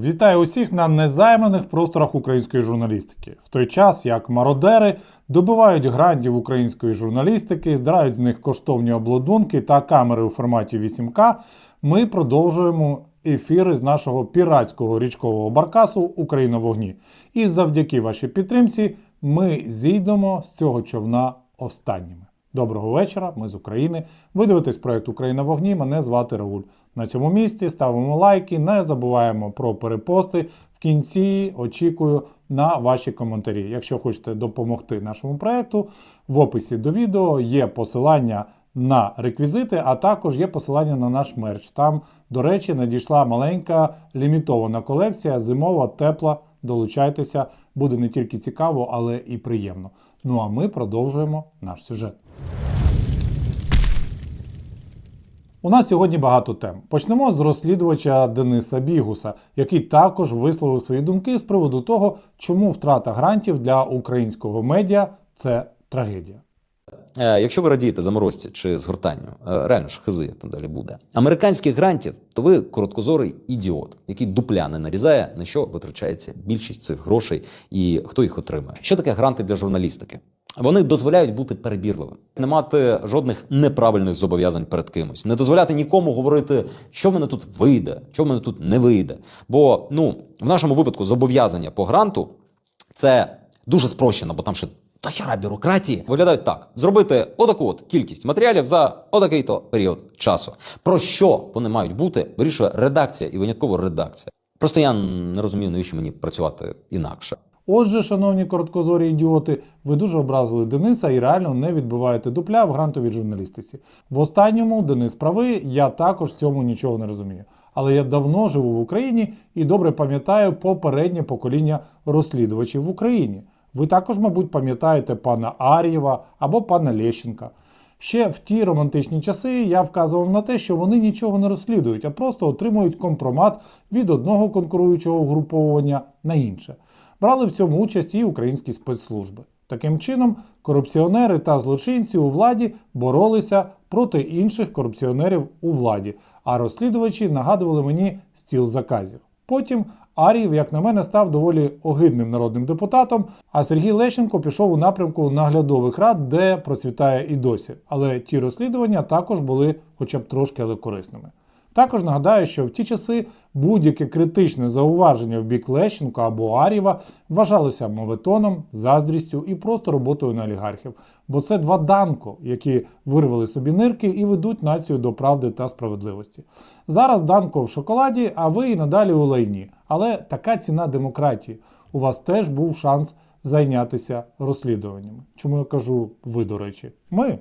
Вітаю усіх на незайманих просторах української журналістики. В той час, як мародери добивають грантів української журналістики, здирають з них коштовні обладунки та камери у форматі 8К, ми продовжуємо ефіри з нашого піратського річкового баркасу Україна вогні. І завдяки вашій підтримці ми зійдемо з цього човна останніми. Доброго вечора, ми з України. Ви дивитесь проект Україна вогні. Мене звати Рауль. На цьому місці ставимо лайки, не забуваємо про перепости. В кінці очікую на ваші коментарі. Якщо хочете допомогти нашому проекту, в описі до відео є посилання на реквізити, а також є посилання на наш мерч. Там, до речі, надійшла маленька лімітована колекція, зимова, тепла. Долучайтеся, буде не тільки цікаво, але і приємно. Ну а ми продовжуємо наш сюжет. У нас сьогодні багато тем. Почнемо з розслідувача Дениса Бігуса, який також висловив свої думки з приводу того, чому втрата грантів для українського медіа це трагедія. Е, Якщо ви радієте заморозці чи згортанню, е, реально ж хизи там далі буде. Американських грантів, то ви короткозорий ідіот, який дупля не нарізає, на що витрачається більшість цих грошей і хто їх отримає. Що таке гранти для журналістики? Вони дозволяють бути перебірливим, не мати жодних неправильних зобов'язань перед кимось, не дозволяти нікому говорити, що в мене тут вийде, що в мене тут не вийде. Бо ну в нашому випадку зобов'язання по гранту це дуже спрощено, бо там ще та хера бюрократії виглядають так: зробити отаку от кількість матеріалів за отакий то період часу. Про що вони мають бути, вирішує редакція і винятково редакція. Просто я не розумію, навіщо мені працювати інакше. Отже, шановні короткозорі ідіоти, ви дуже образили Дениса і реально не відбиваєте дупля в грантовій журналістиці. В останньому Денис правий, я також цьому нічого не розумію. Але я давно живу в Україні і добре пам'ятаю попереднє покоління розслідувачів в Україні. Ви також, мабуть, пам'ятаєте пана Ар'єва або пана Лещенка. Ще в ті романтичні часи я вказував на те, що вони нічого не розслідують, а просто отримують компромат від одного конкуруючого угруповування на інше. Брали в цьому участь і українські спецслужби. Таким чином, корупціонери та злочинці у владі боролися проти інших корупціонерів у владі, а розслідувачі нагадували мені стіл заказів. Потім Аріїв, як на мене, став доволі огидним народним депутатом, а Сергій Лещенко пішов у напрямку наглядових рад, де процвітає і досі. Але ті розслідування також були хоча б трошки але корисними. Також нагадаю, що в ті часи будь-яке критичне зауваження в бік Лещенка або Арєва вважалося моветоном, заздрістю і просто роботою на олігархів. Бо це два данко, які вирвали собі нирки і ведуть націю до правди та справедливості. Зараз данко в шоколаді, а ви і надалі у лайні. Але така ціна демократії. У вас теж був шанс зайнятися розслідуваннями. Чому я кажу ви, до речі, ми.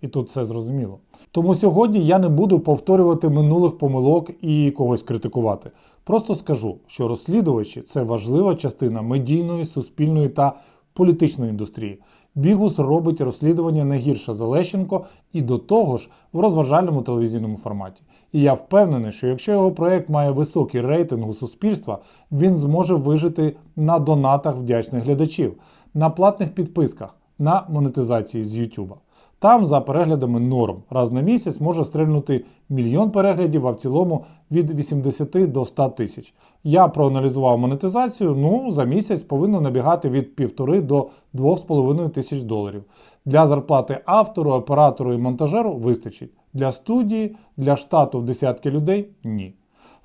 І тут все зрозуміло. Тому сьогодні я не буду повторювати минулих помилок і когось критикувати. Просто скажу, що розслідувачі це важлива частина медійної, суспільної та політичної індустрії. Бігус робить розслідування не гірше за Лещенко і до того ж в розважальному телевізійному форматі. І я впевнений, що якщо його проект має високий рейтинг у суспільства, він зможе вижити на донатах вдячних глядачів, на платних підписках, на монетизації з YouTube. Там за переглядами норм. Раз на місяць може стрельнути мільйон переглядів, а в цілому від 80 до 100 тисяч. Я проаналізував монетизацію. Ну за місяць повинно набігати від 1,5 до 2,5 тисяч доларів. Для зарплати автору, оператору і монтажеру вистачить. Для студії, для штату в десятки людей ні.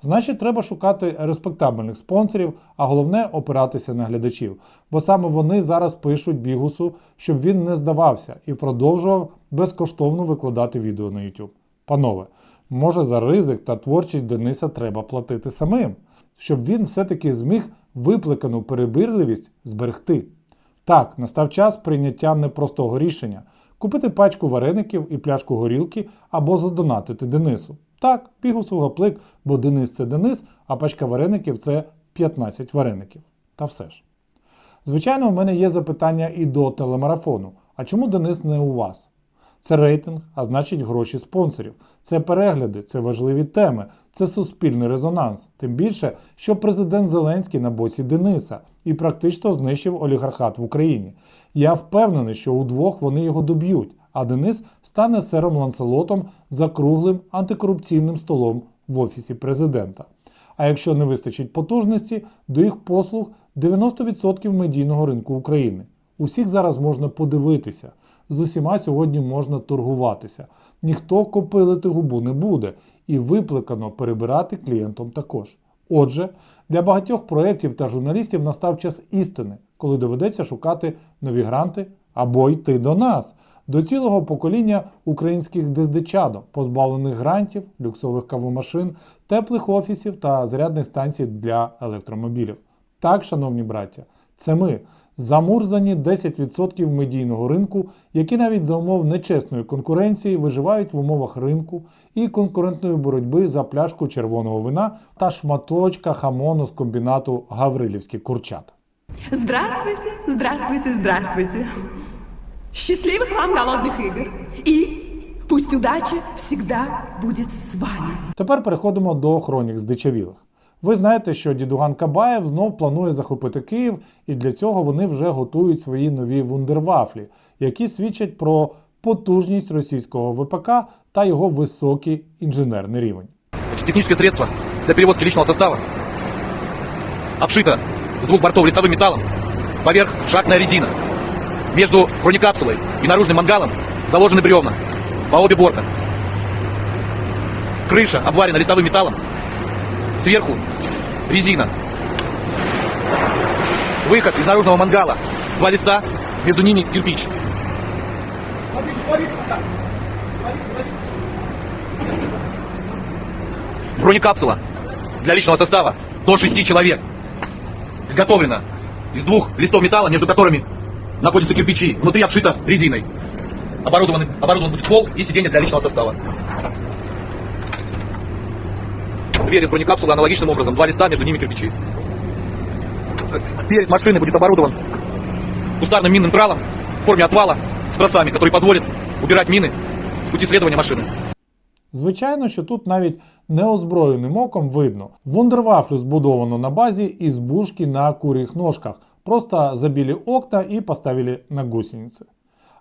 Значить, треба шукати респектабельних спонсорів, а головне опиратися на глядачів, бо саме вони зараз пишуть бігусу, щоб він не здавався і продовжував безкоштовно викладати відео на YouTube. Панове, може за ризик та творчість Дениса треба платити самим, щоб він все-таки зміг випликану перебірливість зберегти. Так, настав час прийняття непростого рішення купити пачку вареників і пляшку горілки або задонатити Денису. Так, бігусу гаплик, бо Денис це Денис, а пачка вареників це 15 вареників. Та все ж. Звичайно, у мене є запитання і до телемарафону. А чому Денис не у вас? Це рейтинг, а значить гроші спонсорів. Це перегляди, це важливі теми, це суспільний резонанс. Тим більше, що президент Зеленський на боці Дениса і практично знищив олігархат в Україні. Я впевнений, що удвох вони його доб'ють, а Денис стане сером Ланселотом за круглим антикорупційним столом в офісі президента. А якщо не вистачить потужності, до їх послуг 90% медійного ринку України. Усіх зараз можна подивитися. З усіма сьогодні можна торгуватися. Ніхто копилити губу не буде і викликано перебирати клієнтом також. Отже, для багатьох проєктів та журналістів настав час істини, коли доведеться шукати нові гранти або йти до нас, до цілого покоління українських дездечадок, позбавлених грантів, люксових кавомашин, теплих офісів та зарядних станцій для електромобілів. Так, шановні браття, це ми, замурзані 10% медійного ринку, які навіть за умов нечесної конкуренції виживають в умовах ринку і конкурентної боротьби за пляшку червоного вина та шматочка хамону з комбінату Гаврилівські курчата. Здравствуйте, здравствуйте, здравствуйте. Счастливых вам голодных игр. И пусть удача всегда будет с вами. Тепер переходимо до хронік здичавілих. Ви знаєте, що дідуган Кабаєв знов планує захопити Київ, і для цього вони вже готують свої нові вундервафлі, які свідчать про потужність російського ВПК та його високий інженерний рівень. Значит, техническое средство для перевозки личного состава обшито с двух бортов листовым металлом, поверх шахтная резина. Между бронекапсулой и наружным мангалом заложены бревна по обе борта. Крыша обварена листовым металлом, сверху резина. Выход из наружного мангала. Два листа, между ними кирпич. Бронекапсула для личного состава до 6 человек. Изготовлена из двух листов металла, между которыми находятся кирпичи. Внутри обшито резиной. Оборудован, оборудован будет пол и сиденье для личного состава. Дверь из бронекапсулы аналогичным образом. Два листа, между ними кирпичи. Перед машиной будет оборудован кустарным минным тралом в форме отвала с тросами, который позволит убирать мины с пути следования машины. Звичайно, що тут навіть неозброєним оком видно. Вундервафлю збудовано на базі избушки на куріх ножках. Просто забили окна і поставили на гусениці.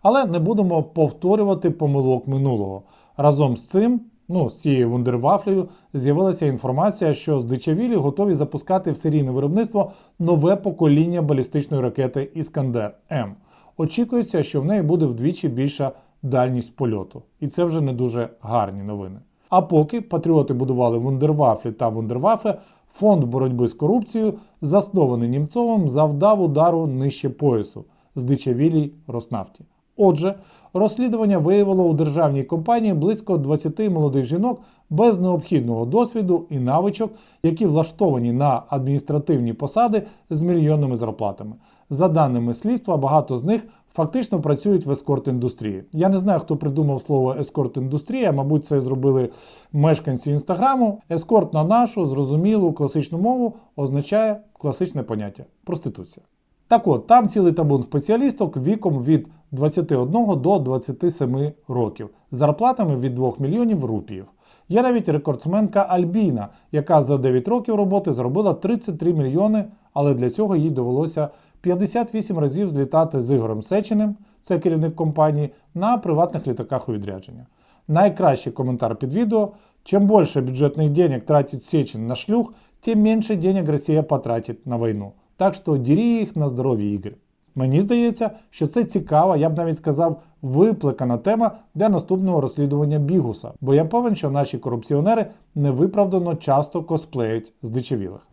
Але не будемо повторювати помилок минулого. Разом з цим, ну, з цією вундервафлею, з'явилася інформація, що здичавілі готові запускати в серійне виробництво нове покоління балістичної ракети Іскандер М. Очікується, що в неї буде вдвічі більша дальність польоту. І це вже не дуже гарні новини. А поки патріоти будували вундервафлі та вундервафе, фонд боротьби з корупцією, заснований Німцовим, завдав удару нижче поясу здичавілій Роснафті. Отже, розслідування виявило у державній компанії близько 20 молодих жінок без необхідного досвіду і навичок, які влаштовані на адміністративні посади з мільйонними зарплатами. За даними слідства, багато з них фактично працюють в ескорт-індустрії. Я не знаю, хто придумав слово ескорт-індустрія, мабуть, це зробили мешканці інстаграму. Ескорт на нашу зрозумілу класичну мову означає класичне поняття проституція. Так от, там цілий табун спеціалісток віком від 21 до 27 років, зарплатами від 2 мільйонів рупіїв. Є навіть рекордсменка Альбіна, яка за 9 років роботи заробила 33 мільйони, але для цього їй довелося 58 разів злітати з Ігорем Сеченим, це керівник компанії, на приватних літаках у відрядження. Найкращий коментар під відео: чим більше бюджетних денег тратить Сечин на шлюх, тим менше денег Росія потратить на війну. Так що дірі їх на здоров'я ігри. Мені здається, що це цікава, я б навіть сказав, випликана тема для наступного розслідування Бігуса, бо я певен, що наші корупціонери невиправдано часто косплеють з дичавілих.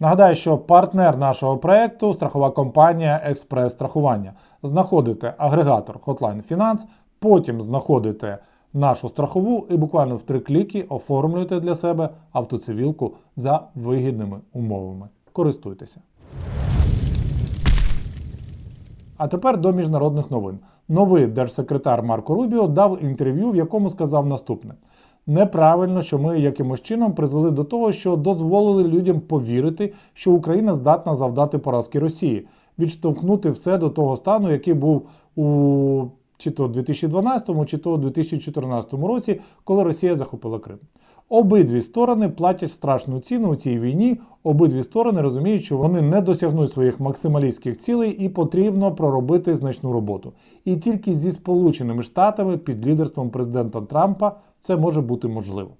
Нагадаю, що партнер нашого проекту страхова компанія Експрес Страхування. Знаходите агрегатор Hotline Finance, потім знаходите нашу страхову і буквально в три кліки оформлюєте для себе автоцивілку за вигідними умовами. Користуйтеся. А тепер до міжнародних новин. Новий держсекретар Марко Рубіо дав інтерв'ю, в якому сказав наступне: неправильно, що ми якимось чином призвели до того, що дозволили людям повірити, що Україна здатна завдати поразки Росії, відштовхнути все до того стану, який був у чи то 2012, чи то у 2014 році, коли Росія захопила Крим. Обидві сторони платять страшну ціну у цій війні. Обидві сторони розуміють, що вони не досягнуть своїх максималістських цілей і потрібно проробити значну роботу. І тільки зі Сполученими Штатами під лідерством президента Трампа це може бути можливо.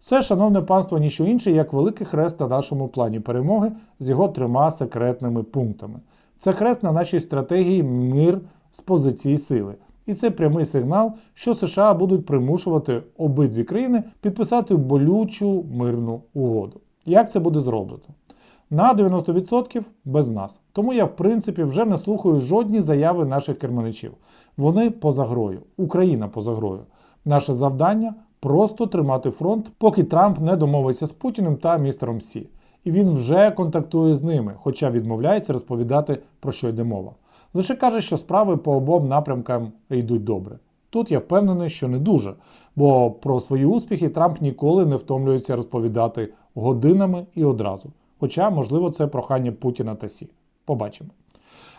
Це, шановне панство, ніщо інше, як великий хрест на нашому плані перемоги з його трьома секретними пунктами. Це хрест на нашій стратегії мир з позиції сили. І це прямий сигнал, що США будуть примушувати обидві країни підписати болючу мирну угоду. Як це буде зроблено? На 90% без нас. Тому я, в принципі, вже не слухаю жодні заяви наших керманичів. Вони поза грою, Україна поза грою. Наше завдання просто тримати фронт, поки Трамп не домовиться з Путіним та містером Сі. І він вже контактує з ними, хоча відмовляється розповідати про що йде мова. Лише каже, що справи по обом напрямкам йдуть добре. Тут я впевнений, що не дуже, бо про свої успіхи Трамп ніколи не втомлюється розповідати годинами і одразу. Хоча, можливо, це прохання Путіна та Сі. Побачимо.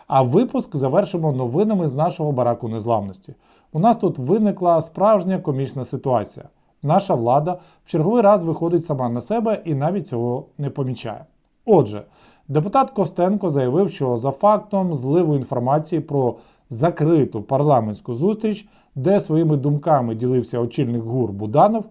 А випуск завершимо новинами з нашого бараку незламності. У нас тут виникла справжня комічна ситуація. Наша влада в черговий раз виходить сама на себе і навіть цього не помічає. Отже, депутат Костенко заявив, що за фактом зливу інформації про закриту парламентську зустріч, де своїми думками ділився очільник ГУР Буданов,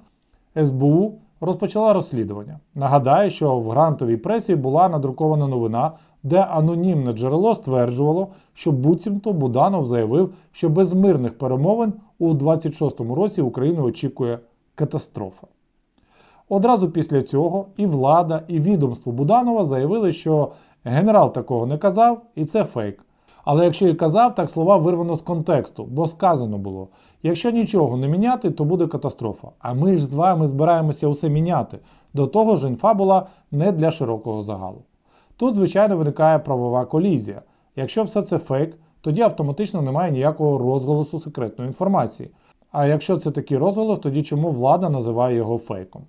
СБУ розпочала розслідування. Нагадаю, що в грантовій пресі була надрукована новина, де анонімне джерело стверджувало, що буцімто Буданов заявив, що без мирних перемовин у 26-му році Україну очікує катастрофа. Одразу після цього і влада, і відомство Буданова заявили, що генерал такого не казав, і це фейк. Але якщо і казав, так слова вирвано з контексту, бо сказано було: якщо нічого не міняти, то буде катастрофа. А ми ж з вами збираємося усе міняти. До того ж, інфа була не для широкого загалу. Тут, звичайно, виникає правова колізія. Якщо все це фейк, тоді автоматично немає ніякого розголосу секретної інформації. А якщо це такий розголос, тоді чому влада називає його фейком?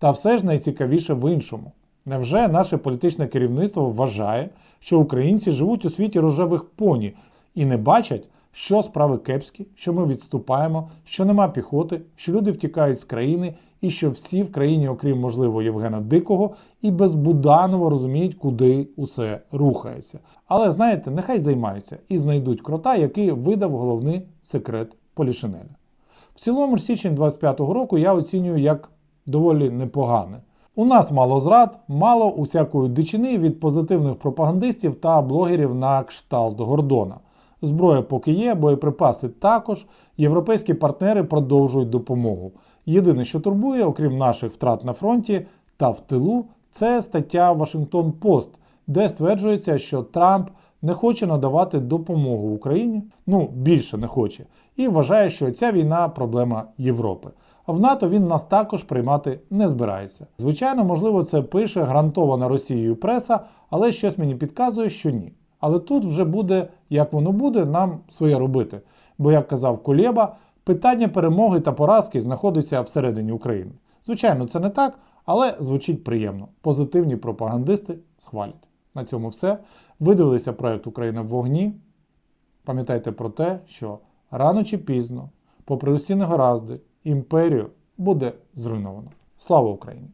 Та все ж найцікавіше в іншому. Невже наше політичне керівництво вважає, що українці живуть у світі рожевих поні і не бачать, що справи кепські, що ми відступаємо, що нема піхоти, що люди втікають з країни, і що всі в країні, окрім можливо Євгена Дикого, і без Буданова розуміють, куди усе рухається. Але знаєте, нехай займаються і знайдуть крота, який видав головний секрет Полішинеля. В цілому ж січень 25-го року я оцінюю як доволі непогане. У нас мало зрад, мало усякої дичини від позитивних пропагандистів та блогерів на кшталт Гордона. Зброя поки є, боєприпаси також. Європейські партнери продовжують допомогу. Єдине, що турбує, окрім наших втрат на фронті та в тилу, це стаття Вашингтон Пост, де стверджується, що Трамп не хоче надавати допомогу Україні, ну більше не хоче, і вважає, що ця війна проблема Європи. В НАТО він нас також приймати не збирається. Звичайно, можливо, це пише грантована Росією преса, але щось мені підказує, що ні. Але тут вже буде, як воно буде, нам своє робити. Бо, як казав Кулєба, питання перемоги та поразки знаходиться всередині України. Звичайно, це не так, але звучить приємно. Позитивні пропагандисти схвалять. На цьому все. Ви дивилися проект Україна в вогні. Пам'ятайте про те, що рано чи пізно, попри усі негаразди, імперію буде зруйновано. Слава Україні!